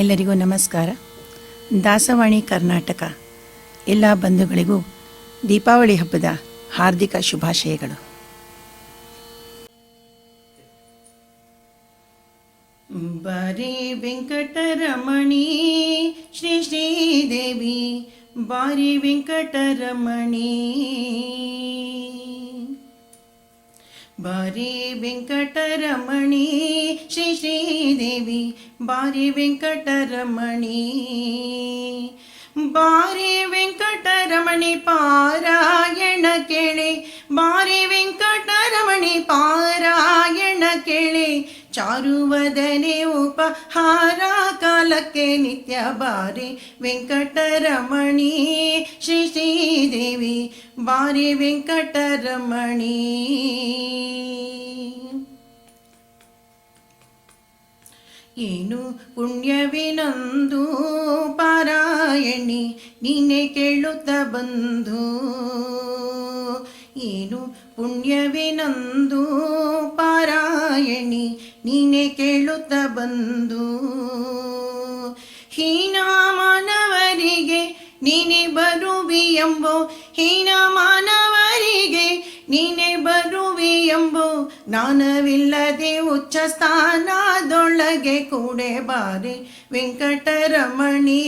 ಎಲ್ಲರಿಗೂ ನಮಸ್ಕಾರ. ದಾಸವಾಣಿ ಕರ್ನಾಟಕ. ಎಲ್ಲ ಬಂಧುಗಳಿಗೂ ದೀಪಾವಳಿ ಹಬ್ಬದ ಹಾರ್ದಿಕ ಶುಭಾಶಯಗಳು. ಬಾರಿ ವೆಂಕಟರಮಣಿ, ಶ್ರೀ ಶ್ರೀದೇವಿ, ಬಾರಿ ವೆಂಕಟರಮಣಿ. ಬಾರಿ ವೆಂಕಟರಮಣಿ, ಶ್ರೀ ಶ್ರೀದೇವಿ ಬಾರಿ ವೆಂಕಟರಮಣಿ ಬಾರಿ ವೆಂಕಟರಮಣಿ ಪಾರಾಯಣ ಕೇಳಿ, ಬಾರಿ ವೆಂಕಟರಮಣಿ ಪಾರಾಯಣ ಕೇಳಿ, ಚಾರುವದನೆ ಉಪಹಾರ ಕಾಲಕ್ಕೆ ನಿತ್ಯ ಬಾರಿ ವೆಂಕಟರಮಣಿ, ಶ್ರೀ ಶ್ರೀದೇವಿ ಬಾರಿ ವೆಂಕಟರಮಣಿ. ಏನು ಪುಣ್ಯವಿನಂದು? ಪಾರಾಯಣಿ ನೀನೆ ಕೇಳುತ್ತ ಬಂದು. ಏನು ಪುಣ್ಯವಿನಂದು? ಪಾರಾಯಣಿ ನೀನೆ ಕೇಳುತ್ತ ಬಂದು. ಹೀನ ಮಾನವರಿಗೆ ನೀನೆ ಬರುವಿ ಎಂಬೋ ಹೀನ ಮಾನವರಿಗೆ ಜ್ಞಾನವಿಲ್ಲದೆ ಉಚ್ಚ ಸ್ಥಾನದೊಳಗೆ ಕೂಡೆ ಬಾರಿ ವೆಂಕಟರಮಣಿ,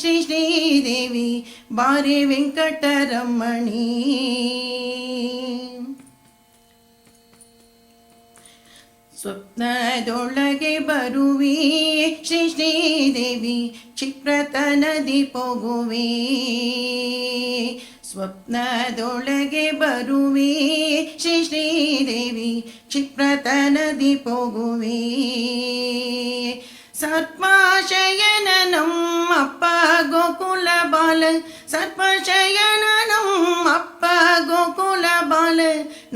ಶ್ರೀ ಶ್ರೀದೇವಿ, ಬಾರಿ ವೆಂಕಟರಮಣಿ. ಸ್ವಪ್ನದೊಳಗೆ ಬರುವಿ, ಶ್ರೀ ಶ್ರೀದೇವಿ, ಕ್ಷಿಪ್ರತನದಿ ಪೋಗುವೆ. ಸ್ವಪ್ನದೊಳಗೆ ಬರುವಿ. ಶ್ರೀ ಶ್ರೀದೇವಿ ಕ್ಷಿಪ್ರತನದಿ ಪೋಗುವೆ ಸರ್ಪಶಯನ ನಮ್ಮಪ್ಪ ಗೋಕುಲ ಬಾಲ. ಸರ್ಪಶಯನ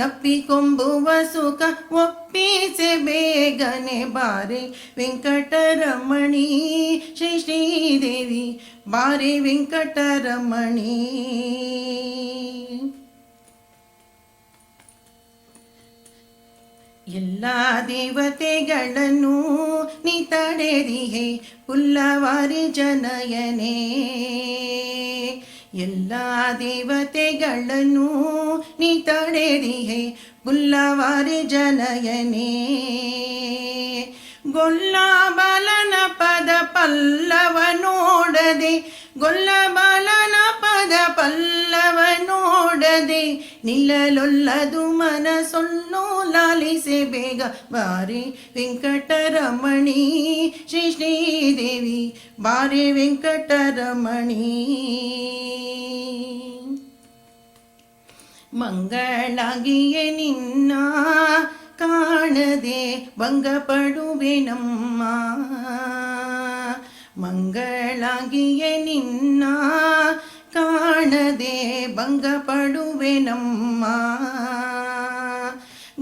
ನಪ್ಪಿಕೊಂಬುವ ಸುಖ ಒಪ್ಪಿಸೆ ಬೇಗನೆ ಬಾರಿ ವೆಂಕಟರಮಣಿ, ಶ್ರೀ ಶ್ರೀದೇವಿ ಬಾರಿ ವೆಂಕಟರಮಣಿ. ಎಲ್ಲ ದೇವತೆಗಳನ್ನು ನೀ ತಡೆದಿಹೆ ಪುಲ್ಲವಾರಿ ಜನಯನೇ. ಎಲ್ಲ ದೇವತೆಗಳನ್ನು ನೀ ತಡೆದಿಹೆ ಗುಲ್ಲವಾರಿ ಜನಯನೇ. ಗೊಲ್ಲಬಲನ ಪದ ಪಲ್ಲವ ನೋಡದೆ, ಗೊಲ್ಲಬಲನ ಪದ ಪಲ್ಲವ ನೋಡದೆ, ನಿಲ್ಲಲೊಲ್ಲದು ಮನಸೊನ್ನು ಲಾಲಿಸೆ ಬೇಗ ಬಾರಿ ವೆಂಕಟರಮಣಿ ಶ್ರೀ ಶ್ರೀದೇವಿ ಬಾರಿ ವೆಂಕಟರಮಣಿ ಮಂಗಳಾಗಿಯೇ ನಿನ್ನ ಕಾಣದೆ ಭಂಗಪಡುವೆ ನಮ್ಮ ಮಂಗಳಾಗಿಯೇ ನಿನ್ನ ಕಾಣದೆ ಭಂಗಪಡುವೆ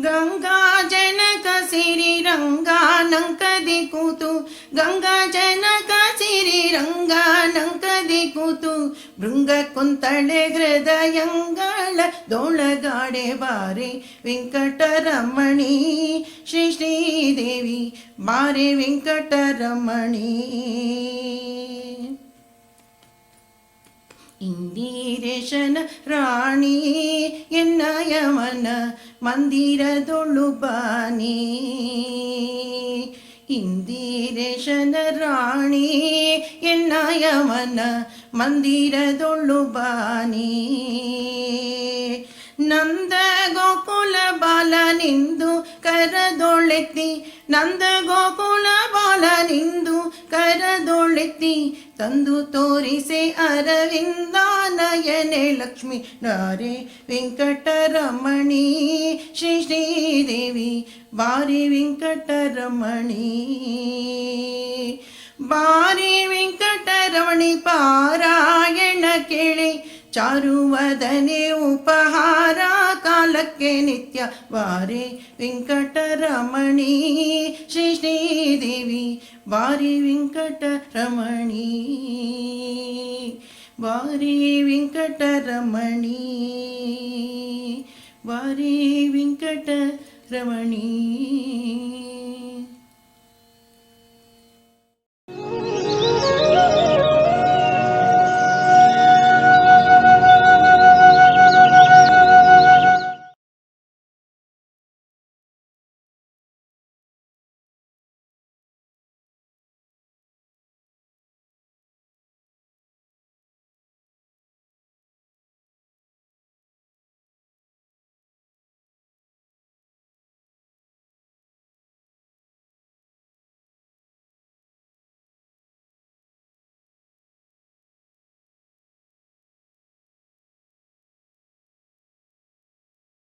గంగా జనక సిరి రంగానంక దిక్కుతూ గంగా జనక సిరి రంగానంక దిక్కుతూ భృంగ కుంతళె హృదయంగళ దోళగాడే బారి వెంకటరమణి. శ్రీ శ్రీదేవి బారి వెంకటరమణి. ಇಂದಿರೇಶನ ರಾಣಿ ಎನ್ನಯಮನ ಮಂದಿರದೊಳು ಬಾನಿ ಇಂದಿರೇಶನ ರಾಣಿ ಎನ್ನಯಮನ ಮಂದಿರದೊಳು ಬಾನಿ ನಂದ ಗೋಕುಲ ಬಾಲ ನಿಂದು ಕರದೊಳೆತ್ತಿ ನಂದ ಗೋಕುಲ ಬಾಲ ನಿಂದು ಕರದೊಳೆತ್ತಿ ತಂದು ತೋರಿಸೆ ಅರವಿಂದ ನಯನೆ ಲಕ್ಷ್ಮಿ, ನಾರೆ ವೆಂಕಟರಮಣಿ, ಶ್ರೀ ಶ್ರೀದೇವಿ ಬಾರಿ ವೆಂಕಟರಮಣಿ. ಬಾರಿ ವೆಂಕಟರಮಣಿ ಪಾರಾಯಣ ಕೇಳಿ ಚಾರುವದನೆ ಉಪಹಾರ ಕಾಲಕ್ಕೆ ನಿತ್ಯ ಬಾರಿ ವೆಂಕಟರಮಣಿ. ಶ್ರೀ ಶ್ರೀದೇವಿ ಬಾರಿ ವೆಂಕಟರಮಣಿ. ಬಾರಿ ವೆಂಕಟರಮಣಿ. ಬಾರಿ ವೆಂಕಟರಮಣಿ.